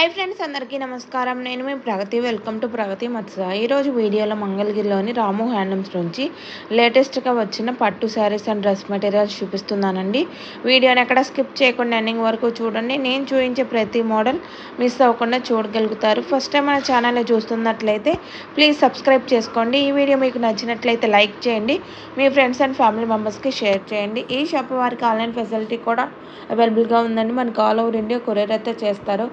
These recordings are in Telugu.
హాయ్ ఫ్రెండ్స్ అందరికీ నమస్కారం. నేను మీ ప్రగతి. వెల్కమ్ టు ప్రగతి మత్స ఈరోజు వీడియోలో మంగళగిరిలోని రాము హ్యాండ్లూమ్స్ నుంచి లేటెస్ట్గా వచ్చిన పట్టు శారీస్ అండ్ డ్రెస్ మెటీరియల్స్ చూపిస్తున్నానండి. వీడియోని ఎక్కడ స్కిప్ చేయకుండా ఎండింగ్ వరకు చూడండి. నేను చూపించే ప్రతి మోడల్ మిస్ అవ్వకుండా చూడగలుగుతారు. ఫస్ట్ టైం మన ఛానల్ని చూస్తున్నట్లయితే ప్లీజ్ సబ్స్క్రైబ్ చేసుకోండి. ఈ వీడియో మీకు నచ్చినట్లయితే లైక్ చేయండి. మీ ఫ్రెండ్స్ అండ్ ఫ్యామిలీ మెంబర్స్కి షేర్ చేయండి. ఈ షాప్ వారికి ఆన్లైన్ ఫెసిలిటీ కూడా అవైలబుల్గా ఉందండి. మనకు ఆల్ ఓవర్ ఇండియా కొరియర్ అయితే చేస్తారు.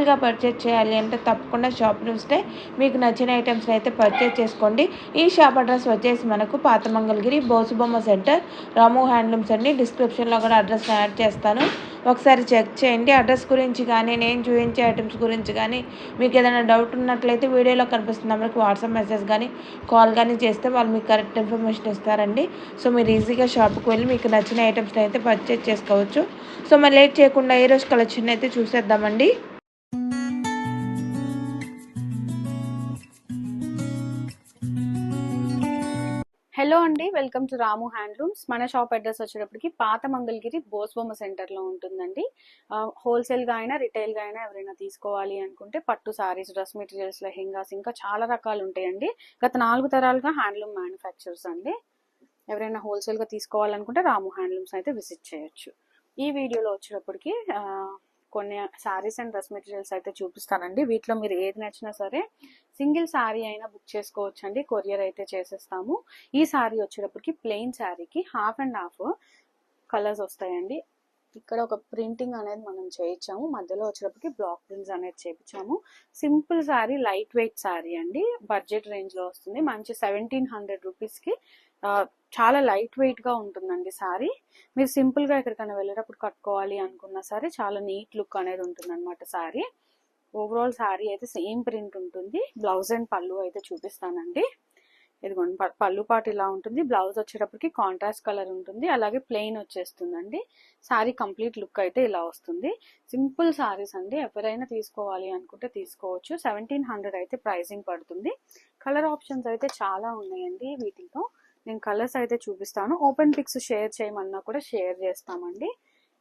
హోల్సేల్గా పర్చేజ్ చేయాలి అంటే తప్పకుండా షాప్ చూస్తే మీకు నచ్చిన ఐటమ్స్ అయితే పర్చేజ్ చేసుకోండి. ఈ షాప్ అడ్రస్ వచ్చేసి మనకు పాత మంగళగిరి బోసుబొమ్మ సెంటర్ రాము హ్యాండ్లూమ్స్ అండి. డిస్క్రిప్షన్లో కూడా అడ్రస్ యాడ్ చేస్తాను. ఒకసారి చెక్ చేయండి. అడ్రస్ గురించి కానీ నేను చూపించే ఐటమ్స్ గురించి కానీ మీకు ఏదైనా డౌట్ ఉన్నట్లయితే వీడియోలో కనిపిస్తున్న నెంబర్కి వాట్సాప్ మెసేజ్ కానీ కాల్ కానీ చేస్తే వాళ్ళు మీకు కరెక్ట్ ఇన్ఫర్మేషన్ ఇస్తారండి. సో మీరు ఈజీగా షాప్కి వెళ్ళి మీకు నచ్చిన ఐటమ్స్ని అయితే పర్చేజ్ చేసుకోవచ్చు. సో మరి లేట్ చేయకుండా ఈరోజు కలెక్షన్ అయితే చూసేద్దామండి. హలో అండి వెల్కమ్ టు రాము హ్యాండ్లూమ్స్. మన షాప్ అడ్రస్ వచ్చేటప్పటికి పాత మంగళగిరి బోస్బొమ్మ సెంటర్లో ఉంటుందండి. హోల్సేల్గా అయినా రిటైల్గా అయినా ఎవరైనా తీసుకోవాలి అనుకుంటే పట్టు సారీస్ డ్రెస్ మెటీరియల్స్ లెహెంగాస్ ఇంకా చాలా రకాలు ఉంటాయండి. గత నాలుగు తరాలుగా హ్యాండ్లూమ్ మ్యానుఫ్యాక్చర్స్ అండి. ఎవరైనా హోల్సేల్గా తీసుకోవాలనుకుంటే రాము హ్యాండ్లూమ్స్ అయితే విజిట్ చేయొచ్చు. ఈ వీడియోలో వచ్చేటప్పటికి కొన్ని శారీస్ అండ్ డ్రెస్ మెటీరియల్స్ అయితే చూపిస్తానండి. వీటిలో మీరు ఏది నచ్చినా సరే సింగిల్ శారీ అయినా బుక్ చేసుకోవచ్చు అండి కొరియర్ అయితే చేసేస్తాము. ఈ శారీ వచ్చేటప్పటికి ప్లెయిన్ శారీకి హాఫ్ అండ్ హాఫ్ కలర్స్ వస్తాయండి. ఇక్కడ ఒక ప్రింటింగ్ అనేది మనం చేయించాము. మధ్యలో వచ్చేటప్పటికి బ్లాక్ ప్రింట్స్ అనేది చేయించాము. Simple sari light weight sari అండి. బడ్జెట్ రేంజ్లో వస్తుంది. మంచి సెవెంటీన్ హండ్రెడ్ రూపీస్కి చాలా లైట్ వెయిట్గా ఉంటుందండి శారీ మీరు సింపుల్గా ఎక్కడికైనా వెళ్ళేటప్పుడు కట్టుకోవాలి అనుకున్నా సరే చాలా నీట్ లుక్ అనేది ఉంటుంది అనమాట శారీ ఓవరాల్ శారీ అయితే సేమ్ ప్రింట్ ఉంటుంది. బ్లౌజ్ అండ్ పళ్ళు అయితే చూపిస్తానండి. ఇదిగోండి ప- పళ్ళు పాటు ఇలా ఉంటుంది. బ్లౌజ్ వచ్చేటప్పటికి కాంట్రాస్ట్ కలర్ ఉంటుంది. అలాగే ప్లెయిన్ వచ్చేస్తుందండి. శారీ కంప్లీట్ లుక్ అయితే ఇలా వస్తుంది. సింపుల్ శారీస్ అండి. ఎవరైనా తీసుకోవాలి అనుకుంటే తీసుకోవచ్చు. సెవెంటీన్ హండ్రెడ్ అయితే ప్రైజింగ్ పడుతుంది. కలర్ ఆప్షన్స్ అయితే చాలా ఉన్నాయండి వీటిలో నేను కలర్స్ అయితే చూపిస్తాను. ఓపెన్ పిక్స్ షేర్ చేయమన్నా కూడా షేర్ చేస్తామండి.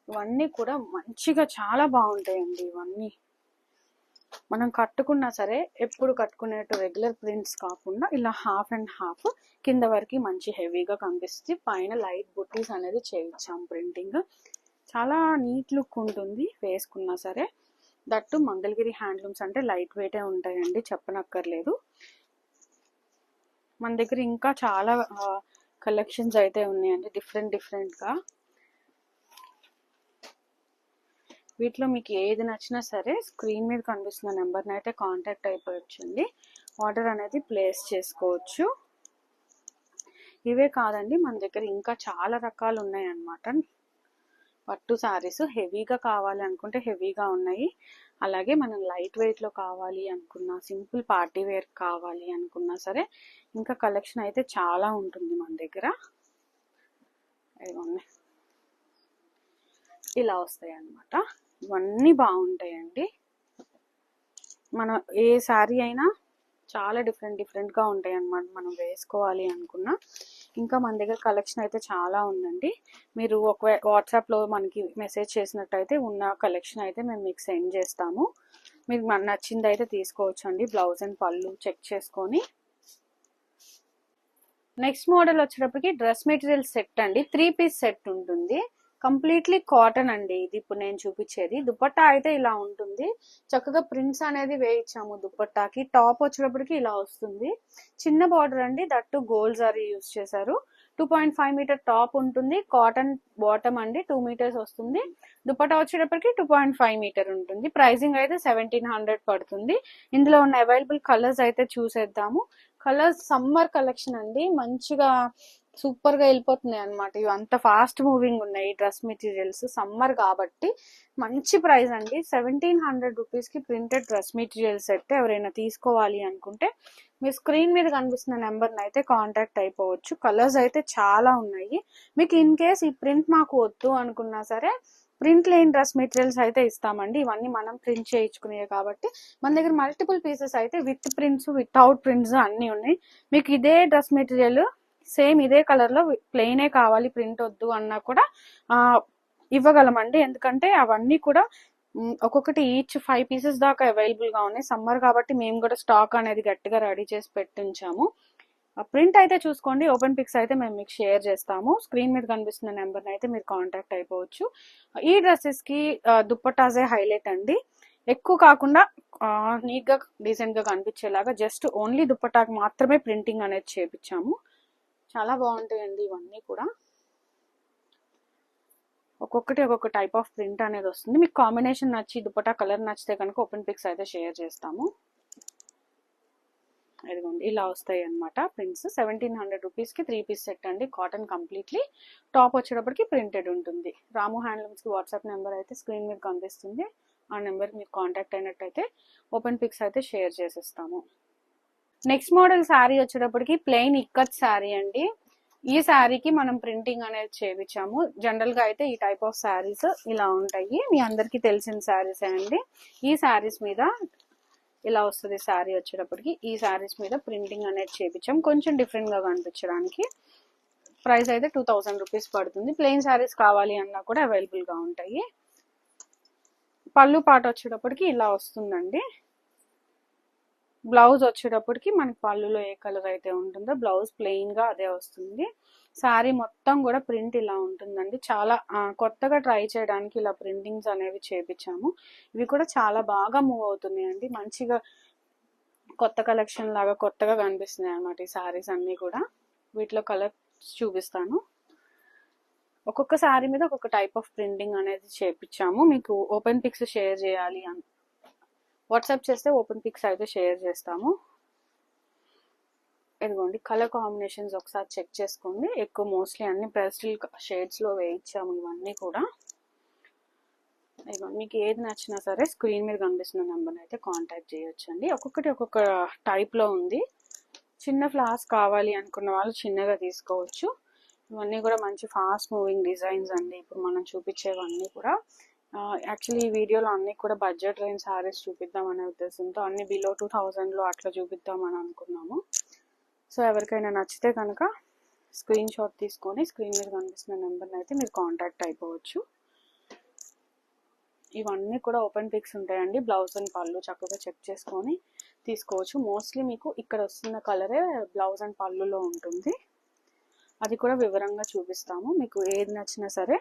ఇవన్నీ కూడా మంచిగా చాలా బాగుంటాయండి ఇవన్నీ. మనం కట్టుకున్నా సరే ఎప్పుడు కట్టుకునేట్టు రెగ్యులర్ ప్రింట్స్ కాకుండా ఇలా హాఫ్ అండ్ హాఫ్ కింద వరకు మంచి హెవీగా కనిపిస్తుంది. పైన లైట్ బుట్టీస్ అనేది చేయించాం ప్రింటింగ్ చాలా నీట్ లుక్ ఉంటుంది వేసుకున్నా సరే. దట్టు మంగళగిరి హ్యాండ్లూమ్స్ అంటే లైట్ వెయిటే ఉంటాయండి చెప్పనక్కర్లేదు. మన దగ్గర ఇంకా చాలా కలెక్షన్స్ అయితే ఉన్నాయండి డిఫరెంట్ డిఫరెంట్గా వీటిలో మీకు ఏది నచ్చినా సరే స్క్రీన్ మీద కనిపిస్తున్న నెంబర్ని అయితే కాంటాక్ట్ అయిపోవచ్చండి. ఆర్డర్ అనేది ప్లేస్ చేసుకోవచ్చు. ఇవే కాదండి మన దగ్గర ఇంకా చాలా రకాలు ఉన్నాయి అన్నమాట పట్టు శారీస్ హెవీగా కావాలి అనుకుంటే హెవీగా ఉన్నాయి. అలాగే మనం లైట్ వెయిట్లో కావాలి అనుకున్నా సింపుల్ పార్టీ వేర్ కావాలి అనుకున్నా సరే ఇంకా కలెక్షన్ అయితే చాలా ఉంటుంది మన దగ్గర. ఇలా వస్తాయి అన్నమాట ఇవన్నీ బాగుంటాయండి. మన ఏ శారీ అయినా చాలా డిఫరెంట్ డిఫరెంట్గా ఉంటాయి అన్నమాట మనం వేసుకోవాలి అనుకున్న. ఇంకా మన దగ్గర కలెక్షన్ అయితే చాలా ఉందండి. మీరు ఒక వాట్సాప్లో మనకి మెసేజ్ చేసినట్టయితే ఉన్న కలెక్షన్ అయితే మేము మీకు సెండ్ చేస్తాము. మీకు మన నచ్చింది అయితే తీసుకోవచ్చు అండి బ్లౌజ్ అండ్ పళ్ళు చెక్ చేసుకొని. నెక్స్ట్ మోడల్ వచ్చేటప్పటికి డ్రెస్ మెటీరియల్ సెట్ అండి. త్రీ పీస్ సెట్ ఉంటుంది. కంప్లీట్లీ కాటన్ అండి ఇది ఇప్పుడు నేను చూపించేది. దుపట్టా అయితే ఇలా ఉంటుంది. చక్కగా ప్రింట్స్ అనేది వేయించాము దుపట్టాకి. టాప్ వచ్చేటప్పటికి ఇలా వస్తుంది. చిన్న బార్డర్ అండి. దట్టు గోల్డ్ సారీ యూజ్ చేశారు. Two point five metre top ఉంటుంది. కాటన్ బాటమ్ అండి. టూ మీటర్స్ వస్తుంది. దుపట్టా వచ్చేటప్పటికి టూ పాయింట్ ఫైవ్ మీటర్ ఉంటుంది. ప్రైసింగ్ అయితే సెవెంటీన్ హండ్రెడ్ పడుతుంది. ఇందులో ఉన్న అవైలబుల్ కలర్స్ అయితే చూసేద్దాము. కలర్స్ సమ్మర్ కలెక్షన్ అండి. మంచిగా సూపర్గా వెళ్ళిపోతున్నాయి అనమాట ఇవి అంత ఫాస్ట్ మూవింగ్ ఉన్నాయి డ్రెస్ మెటీరియల్స్ సమ్మర్ కాబట్టి. మంచి ప్రైస్ అండి. సెవెంటీన్ హండ్రెడ్ రూపీస్కి ప్రింటెడ్ డ్రెస్ మెటీరియల్ సెట్ ఎవరైనా తీసుకోవాలి అనుకుంటే మీ స్క్రీన్ మీద కనిపిస్తున్న నెంబర్ అయితే కాంటాక్ట్ అయిపోవచ్చు. కలర్స్ అయితే చాలా ఉన్నాయి. మీకు ఇన్ కేస్ ఈ ప్రింట్ మాకు వద్దు అనుకున్నా సరే ప్రింట్ లేని డ్రెస్ మెటీరియల్స్ అయితే ఇస్తామండి. ఇవన్నీ మనం ప్రింట్ చేయించుకునేవి కాబట్టి. మన దగ్గర మల్టిపుల్ పీసెస్ అయితే విత్ ప్రింట్స్ వితౌట్ ప్రింట్స్ అన్నీ ఉన్నాయి. మీకు ఇదే డ్రెస్ మెటీరియల్ సేమ్ ఇదే కలర్లో ప్లెయినే కావాలి ప్రింట్ వద్దు అన్నా కూడా ఆ, ఇవ్వగలమండి. ఎందుకంటే అవన్నీ కూడా ఒక్కొక్కటి ఈచ్ ఫైవ్ పీసెస్ దాకా అవైలబుల్గా ఉన్నాయి. సమ్మర్ కాబట్టి మేము కూడా స్టాక్ అనేది గట్టిగా రెడీ చేసి పెట్టించాము. ప్రింట్ అయితే చూసుకోండి. ఓపెన్ పిక్స్ అయితే మేము మీకు షేర్ చేస్తాము. స్క్రీన్ మీద కనిపిస్తున్న నెంబర్ అయితే మీరు కాంటాక్ట్ అయిపోవచ్చు. ఈ డ్రెస్సెస్కి ఆ, హైలైట్ అండి. ఎక్కువ కాకుండా నీట్గా డీసెంట్గా కనిపించేలాగా జస్ట్ ఓన్లీ దుప్పటాకి మాత్రమే ప్రింటింగ్ అనేది చేపించాము. చాలా బాగుంటాయండి ఇవన్నీ కూడా. ఒక్కొక్కటి ఒక్కొక్క టైప్ ఆఫ్ ప్రింట్ అనేది వస్తుంది. మీకు కాంబినేషన్ నచ్చి దుపటా కలర్ నచ్చితే కనుక ఓపెన్ పిక్స్ అయితే షేర్ చేస్తాము. ఇదిగోండి ఇలా వస్తాయి అనమాట ప్రింట్స్ సెవెంటీన్ హండ్రెడ్ రూపీస్కి త్రీ పీస్ సెట్ అండి. కాటన్ కంప్లీట్లీ టాప్ వచ్చేటప్పటికి ప్రింటెడ్ ఉంటుంది. రాము హ్యాండ్లూమ్స్కి వాట్సాప్ నెంబర్ అయితే స్క్రీన్ మీద కనిపిస్తుంది. ఆ నెంబర్కి మీకు కాంటాక్ట్ అయినట్టయితే ఓపెన్ పిక్స్ అయితే షేర్ చేసేస్తాము. నెక్స్ట్ మోడల్ శారీ వచ్చేటప్పటికి ప్లెయిన్ ఇక్కత్ శారీ అండి. ఈ శారీకి మనం ప్రింటింగ్ అనేది చేయించాము జనరల్గా అయితే ఈ టైప్ ఆఫ్ శారీస్ ఇలా ఉంటాయి. మీ అందరికీ తెలిసిన శారీస్ అండి. ఈ శారీస్ మీద ఇలా వస్తుంది శారీ వచ్చేటప్పటికి. ఈ శారీస్ మీద ప్రింటింగ్ అనేది చేయించాం కొంచెం డిఫరెంట్గా కనిపించడానికి. ప్రైస్ అయితే టూ థౌసండ్ రూపీస్ పడుతుంది. ప్లెయిన్ శారీస్ కావాలి అన్నా కూడా అవైలబుల్గా ఉంటాయి. పళ్ళు పాట వచ్చేటప్పటికి ఇలా వస్తుందండి. బ్లౌజ్ వచ్చేటప్పటికి మనకి పళ్ళులో ఏ కలర్ అయితే ఉంటుందో బ్లౌజ్ ప్లెయిన్గా అదే వస్తుంది. శారీ మొత్తం కూడా ప్రింట్ ఇలా ఉంటుందండి. చాలా కొత్తగా ట్రై చేయడానికి ఇలా ప్రింటింగ్స్ అనేవి చేపించాము. ఇవి కూడా చాలా బాగా మూవ్ అవుతున్నాయండి. మంచిగా కొత్త కలెక్షన్ లాగా కొత్తగా కనిపిస్తున్నాయి అనమాట ఈ శారీస్ అన్నీ కూడా. వీటిలో కలర్స్ చూపిస్తాను. ఒక్కొక్క శారీ మీద ఒక్కొక్క టైప్ ఆఫ్ ప్రింటింగ్ అనేది చేపించాము. మీకు ఓపెన్ పిక్స్ షేర్ చేయాలి అని వాట్సాప్ చేస్తే ఓపెన్ పిక్స్ అయితే షేర్ చేస్తాము. ఇదిగోండి కలర్ కాంబినేషన్స్ ఒకసారి చెక్ చేసుకోండి. ఎక్కువ మోస్ట్లీ అన్ని పెస్టిల్ షేడ్స్లో వేయించాము ఇవన్నీ కూడా. ఇదిగోండి మీకు ఏది నచ్చినా సరే స్క్రీన్ మీద కనిపిస్తున్న నెంబర్ని అయితే కాంటాక్ట్ చేయొచ్చండి. ఒక్కొక్కటి ఒక్కొక్క టైప్లో ఉంది. చిన్న ఫ్లవర్స్ కావాలి అనుకున్న వాళ్ళు చిన్నగా తీసుకోవచ్చు. ఇవన్నీ కూడా మంచి ఫాస్ట్ మూవింగ్ డిజైన్స్ అండి. ఇప్పుడు మనం చూపించేవన్నీ కూడా యాక్చువల్లీ ఈ వీడియోలో అన్ని కూడా బడ్జెట్ రేంజ్ సారీస్ చూపిద్దాం అనే ఉద్దేశంతో అన్ని బిలో టూ థౌజండ్లో అట్లా చూపిద్దామని అనుకున్నాము. సో ఎవరికైనా నచ్చితే కనుక స్క్రీన్ షాట్ తీసుకొని స్క్రీన్ మీద కనిపిస్తున్న నెంబర్ని అయితే మీరు కాంటాక్ట్ అయిపోవచ్చు. ఇవన్నీ కూడా ఓపెన్ పిక్స్ ఉంటాయండి. బ్లౌజ్ అండ్ పళ్ళు చక్కగా చెక్ చేసుకొని తీసుకోవచ్చు. మోస్ట్లీ మీకు ఇక్కడ వస్తున్న కలరే బ్లౌజ్ అండ్ పళ్ళులో ఉంటుంది. అది కూడా వివరంగా చూపిస్తాము. మీకు ఏది నచ్చినా సరే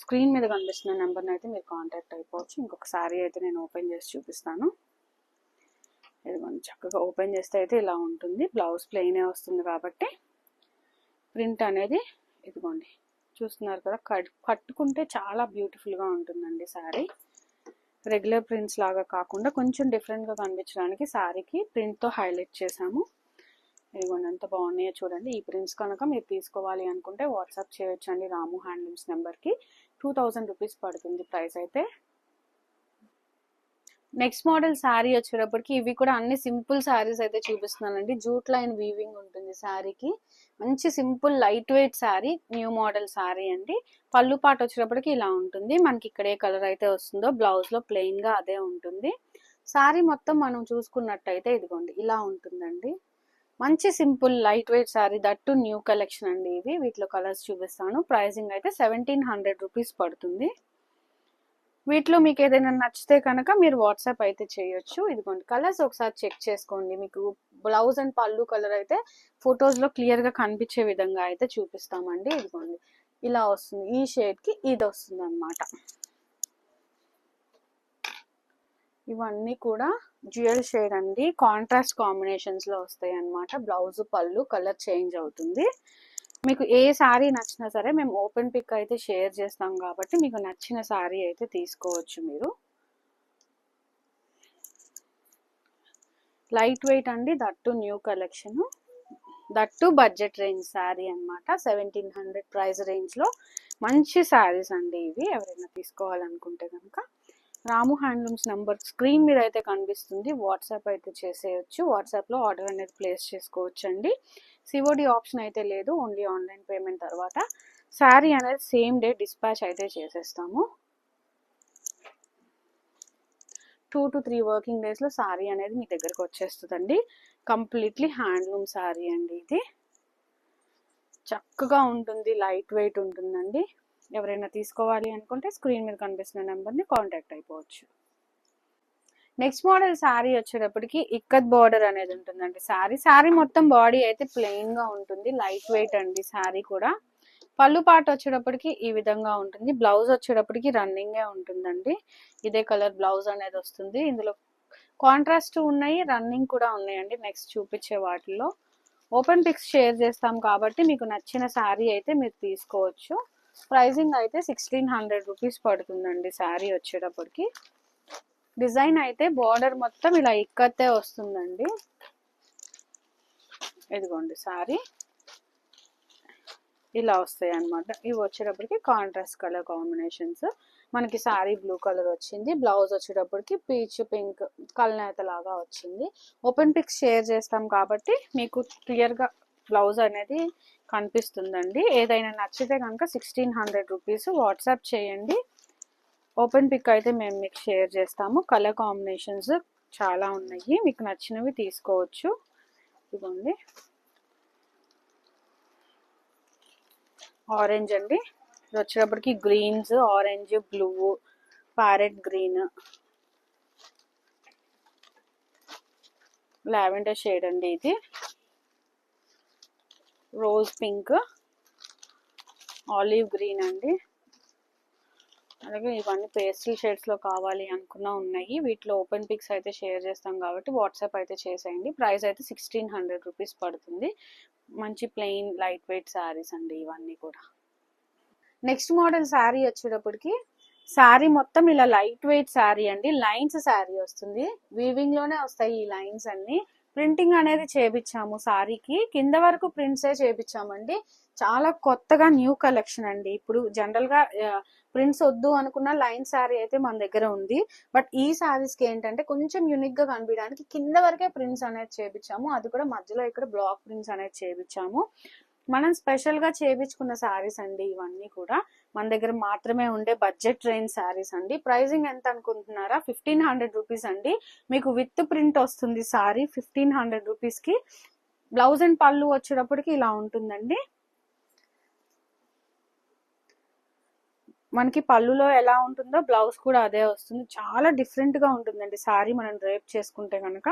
స్క్రీన్ మీద కనిపిస్తున్న నెంబర్ని అయితే మీరు కాంటాక్ట్ అయిపోవచ్చు. ఇంకొక శారీ అయితే నేను ఓపెన్ చేసి చూపిస్తాను. ఇదిగోండి చక్కగా ఓపెన్ చేస్తే అయితే ఇలా ఉంటుంది. బ్లౌజ్ ప్లెయినే వస్తుంది కాబట్టి ప్రింట్ అనేది ఇదిగోండి చూస్తున్నారు కదా కట్ కట్టుకుంటే చాలా బ్యూటిఫుల్గా ఉంటుందండి శారీ. రెగ్యులర్ ప్రింట్స్ లాగా కాకుండా కొంచెం డిఫరెంట్గా కనిపించడానికి శారీకి ప్రింట్తో హైలైట్ చేసాము ఇదిగోండి ఎంత బాగున్నాయో చూడండి. ఈ ప్రింట్స్ కనుక మీరు తీసుకోవాలి అనుకుంటే వాట్సాప్ చేయొచ్చండి రాము హ్యాండ్లూమ్స్ నెంబర్కి. టూ థౌజండ్ రూపీస్ పడుతుంది ప్రైస్ అయితే. నెక్స్ట్ మోడల్ శారీ వచ్చేటప్పటికి ఇవి కూడా అన్ని సింపుల్ శారీస్ అయితే చూపిస్తున్నానండి. జూట్ లైన్ వీవింగ్ ఉంటుంది శారీకి మంచి simple light weight sari new model sari అండి. పళ్ళు పాట వచ్చేటప్పటికి ఇలా ఉంటుంది. మనకి ఇక్కడ ఏ కలర్ అయితే వస్తుందో బ్లౌజ్లో ప్లెయిన్గా అదే ఉంటుంది. శారీ మొత్తం మనం చూసుకున్నట్టయితే ఇదిగోండి ఇలా ఉంటుందండి. మంచి simple light weight sari that new collection అండి ఇవి వీటిలో కలర్స్ చూపిస్తాను. ప్రైజింగ్ అయితే సెవెంటీన్ హండ్రెడ్ రూపీస్ పడుతుంది. వీటిలో మీకు ఏదైనా నచ్చితే కనుక మీరు వాట్సాప్ అయితే చేయొచ్చు. ఇదిగోండి కలర్స్ ఒకసారి చెక్ చేసుకోండి. మీకు బ్లౌజ్ అండ్ పళ్ళు కలర్ అయితే ఫొటోస్లో క్లియర్గా కనిపించే విధంగా అయితే చూపిస్తామండి. ఇదిగోండి ఇలా వస్తుంది. ఈ షేడ్కి ఇది వస్తుంది అనమాట ఇవన్నీ కూడా జ్యువెల్ షేడ్ అండి. కాంట్రాస్ట్ కాంబినేషన్స్లో వస్తాయి అన్నమాట బ్లౌజ్ పళ్ళు కలర్ చేంజ్ అవుతుంది. మీకు ఏ శారీ నచ్చినా సరే మేము ఓపెన్ పిక్ అయితే షేర్ చేస్తాం కాబట్టి మీకు నచ్చిన శారీ అయితే తీసుకోవచ్చు మీరు. లైట్ వెయిట్ అండి. That new collection. That budget range sari అన్నమాట. సెవెంటీన్ హండ్రెడ్ ప్రైస్ రేంజ్లో మంచి శారీస్ అండి ఇవి. ఎవరైనా తీసుకోవాలనుకుంటే కనుక రాము హ్యాండ్లూమ్స్ నెంబర్ స్క్రీన్ మీద అయితే కనిపిస్తుంది. వాట్సాప్ అయితే చేసేయచ్చు. వాట్సాప్లో ఆర్డర్ అనేది ప్లేస్ చేసుకోవచ్చు అండి సిఓడి ఆప్షన్ అయితే లేదు. ఓన్లీ ఆన్లైన్ పేమెంట్ తర్వాత శారీ అనేది సేమ్ డే డిస్పాచ్ అయితే చేసేస్తాము. టూ టు త్రీ వర్కింగ్ డేస్లో శారీ అనేది మీ దగ్గరకు వచ్చేస్తుందండి. కంప్లీట్లీ హ్యాండ్లూమ్ శారీ అండి ఇది. చక్కగా ఉంటుంది. లైట్ వెయిట్ ఉంటుందండి. ఎవరైనా తీసుకోవాలి అనుకుంటే స్క్రీన్ మీద కనిపిస్తున్న నెంబర్ని కాంటాక్ట్ అయిపోవచ్చు. నెక్స్ట్ మోడల్ శారీ వచ్చేటప్పటికి ఇక్కత్ బార్డర్ అనేది ఉంటుందండి. శారీ శారీ మొత్తం బాడీ అయితే ప్లెయిన్గా ఉంటుంది. లైట్ వెయిట్ అండి శారీ కూడా. పళ్ళు పాట వచ్చేటప్పటికి ఈ విధంగా ఉంటుంది. బ్లౌజ్ వచ్చేటప్పటికి రన్నింగే ఉంటుందండి. ఇదే కలర్ బ్లౌజ్ అనేది వస్తుంది. ఇందులో కాంట్రాస్ట్ ఉన్నాయి రన్నింగ్ కూడా ఉన్నాయండి. నెక్స్ట్ చూపించే వాటిల్లో. ఓపెన్ పిక్స్ షేర్ చేస్తాం కాబట్టి మీకు నచ్చిన శారీ అయితే మీరు తీసుకోవచ్చు. ప్రైజింగ్ అయితే సిక్స్టీన్ హండ్రెడ్ రూపీస్ పడుతుందండి శారీ వచ్చేటప్పటికి. డిజైన్ అయితే బార్డర్ మొత్తం ఇలా ఇక్కతే వస్తుందండి. ఇదిగోండి సారీ ఇలా వస్తాయి అన్నమాట ఇవి వచ్చేటప్పటికి కాంట్రాస్ట్ కలర్ కాంబినేషన్స్. మనకి శారీ బ్లూ కలర్ వచ్చింది. బ్లౌజ్ వచ్చేటప్పటికి పీచ్ పింక్ కలనేత లాగా వచ్చింది. ఓపెన్ పిక్స్ షేర్ చేస్తాం కాబట్టి మీకు క్లియర్గా బ్లౌజ్ అనేది కనిపిస్తుందండి. ఏదైనా నచ్చితే కనుక సిక్స్టీన్ హండ్రెడ్ రూపీస్ వాట్సాప్ చేయండి. ఓపెన్ పిక్ అయితే మేము మీకు షేర్ చేస్తాము. కలర్ కాంబినేషన్స్ చాలా ఉన్నాయి. మీకు నచ్చినవి తీసుకోవచ్చు. ఇదిగోండి. ఆరెంజ్ అండి. ఇది వచ్చేటప్పటికి greens orange blue parrot green lavender shade అండి ఇది. రోజ్ పింక్ ఆలివ్ గ్రీన్ అండి. అలాగే ఇవన్నీ పేస్టల్ షేడ్స్లో కావాలి అనుకున్న ఉన్నాయి. వీటిలో ఓపెన్ పిక్స్ అయితే షేర్ చేస్తాం కాబట్టి వాట్సాప్ అయితే చేసేయండి. ప్రైస్ అయితే సిక్స్టీన్ హండ్రెడ్ రూపీస్ పడుతుంది. మంచి ప్లెయిన్ లైట్ వెయిట్ శారీస్ అండి ఇవన్నీ కూడా. నెక్స్ట్ మోడల్ శారీ వచ్చేటప్పటికి శారీ మొత్తం ఇలా లైట్ వెయిట్ శారీ అండి. లైన్స్ శారీ వస్తుంది. వీవింగ్లోనే వస్తాయి ఈ లైన్స్ అన్నీ. ప్రింటింగ్ అనేది చేపించాము శారీకి కింద వరకు ప్రింట్సే చేపించామండి చాలా కొత్తగా న్యూ కలెక్షన్ అండి. ఇప్పుడు జనరల్గా ప్రింట్స్ వద్దు అనుకున్న లైన్ శారీ అయితే మన దగ్గర ఉంది. బట్ ఈ శారీస్కి ఏంటంటే కొంచెం యూనిక్గా కనిపించడానికి కింద వరకే ప్రింట్స్ అనేది చేపించాము అది కూడా మధ్యలో ఇక్కడ బ్లాక్ ప్రింట్స్ అనేది చేపించాము మనం స్పెషల్గా చేపించుకున్న శారీస్ అండి ఇవన్నీ కూడా. మన దగ్గర మాత్రమే ఉండే బడ్జెట్ ట్రైన్ శారీస్ అండి. ప్రైజింగ్ ఎంత అనుకుంటున్నారా? ఫిఫ్టీన్ హండ్రెడ్ రూపీస్ అండి. మీకు విత్ ప్రింట్ వస్తుంది సారీ ఫిఫ్టీన్ హండ్రెడ్ రూపీస్కి. బ్లౌజ్ అండ్ పళ్ళు వచ్చేటప్పటికి ఇలా ఉంటుందండి. మనకి పళ్ళులో ఎలా ఉంటుందో బ్లౌజ్ కూడా అదే వస్తుంది. చాలా డిఫరెంట్గా ఉంటుందండి సారీ మనం డ్రేప్ చేసుకుంటే కనుక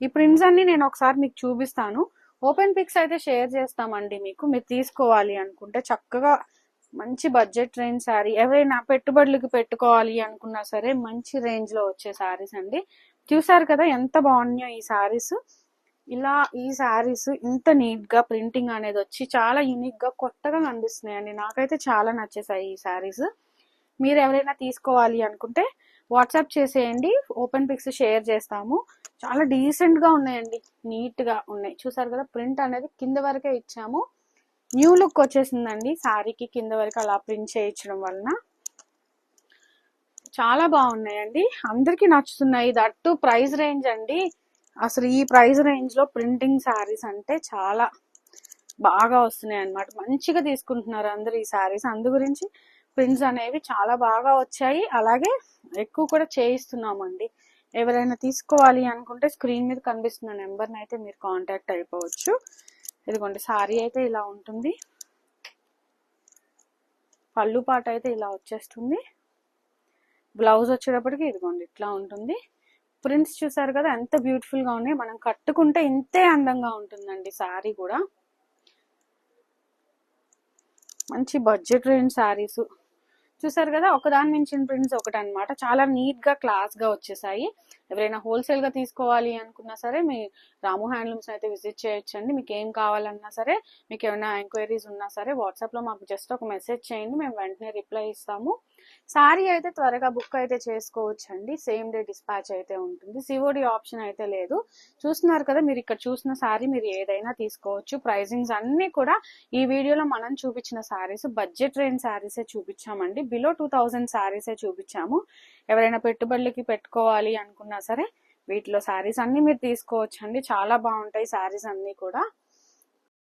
ఈ ప్రింట్స్ అన్ని నేను ఒకసారి మీకు చూపిస్తాను. ఓపెన్ పిక్స్ అయితే షేర్ చేస్తామండి మీకు. మీరు తీసుకోవాలి అనుకుంటే చక్కగా మంచి బడ్జెట్ రేంజ్ శారీ ఎవరైనా పెట్టుబడులకు పెట్టుకోవాలి అనుకున్నా సరే మంచి రేంజ్లో వచ్చే శారీస్ అండి. చూసారు కదా ఎంత బాగున్నాయో ఈ శారీస్ ఇలా ఈ శారీస్ ఇంత నీట్గా ప్రింటింగ్ అనేది వచ్చి చాలా యూనిక్గా కొత్తగా కనిపిస్తున్నాయండి. నాకైతే చాలా నచ్చేసాయి ఈ శారీస్ మీరు ఎవరైనా తీసుకోవాలి అనుకుంటే వాట్సాప్ చేసేయండి. ఓపెన్ పిక్స్ షేర్ చేస్తాము. చాలా డీసెంట్గా ఉన్నాయండి. నీట్గా ఉన్నాయి. చూసారు కదా ప్రింట్ అనేది కింద వరకే ఇచ్చాము. న్యూ లుక్ వచ్చేసిందండి. శారీకి కింద వరకు అలా ప్రింట్ చేయించడం వలన. చాలా బాగున్నాయండి. అందరికి నచ్చుతున్నాయి. దట్టు ప్రైస్ రేంజ్ అండి. అసలు ఈ ప్రైస్ రేంజ్లో ప్రింటింగ్ శారీస్ అంటే చాలా బాగా వస్తున్నాయి అన్నమాట. మంచిగా తీసుకుంటున్నారు అందరు ఈ శారీస్ అందు గురించి ప్రింట్స్ అనేవి చాలా బాగా వచ్చాయి. అలాగే ఎక్కువ కూడా చేయిస్తున్నామండి. ఎవరైనా తీసుకోవాలి అనుకుంటే స్క్రీన్ మీద కనిపిస్తున్న నెంబర్ని అయితే మీరు కాంటాక్ట్ అయిపోవచ్చు. ఇదిగోండి సారీ అయితే ఇలా ఉంటుంది. పళ్ళు పాట అయితే ఇలా వచ్చేస్తుంది. బ్లౌజ్ వచ్చేటప్పటికి ఇదిగోండి ఇట్లా ఉంటుంది. ప్రింట్స్ చూసారు కదా ఎంత బ్యూటిఫుల్గా ఉన్నాయి. మనం కట్టుకుంటే ఇంతే అందంగా ఉంటుందండి సారీ కూడా. మంచి బడ్జెట్ రేంజ్ శారీస్ చూసారు కదా ఒకదాని మించిన ప్రింట్స్ ఒకటి అనమాట చాలా నీట్గా క్లాస్గా వచ్చేసాయి. ఎవరైనా హోల్సేల్గా తీసుకోవాలి అనుకున్నా సరే మీ రాము హ్యాండ్లూమ్స్ అయితే విజిట్ చేయొచ్చండి. మీకు ఏం కావాలన్నా సరే మీకు ఏమైనా ఎంక్వైరీస్ ఉన్నా సరే వాట్సాప్లో మాకు జస్ట్ ఒక మెసేజ్ చేయండి మేము వెంటనే రిప్లై ఇస్తాము. సారీ అయితే త్వరగా బుక్ అయితే చేసుకోవచ్చు అండి సేమ్ డే డిస్పాచ్ అయితే ఉంటుంది. సిఓడి ఆప్షన్ అయితే లేదు. చూస్తున్నారు కదా మీరు ఇక్కడ చూసిన సారీ మీరు ఏదైనా తీసుకోవచ్చు. ప్రైజింగ్స్ అన్ని కూడా ఈ వీడియోలో మనం చూపించిన సారీస్ బడ్జెట్ రేంజ్ సారీసే చూపించామండి. బిలో టూ థౌజండ్ సారీసే చూపించాము. ఎవరైనా పెట్టుబడులకి పెట్టుకోవాలి అనుకున్నా సరే వీటిలో సారీస్ అన్ని మీరు తీసుకోవచ్చండి. చాలా బాగుంటాయి సారీస్ అన్ని కూడా.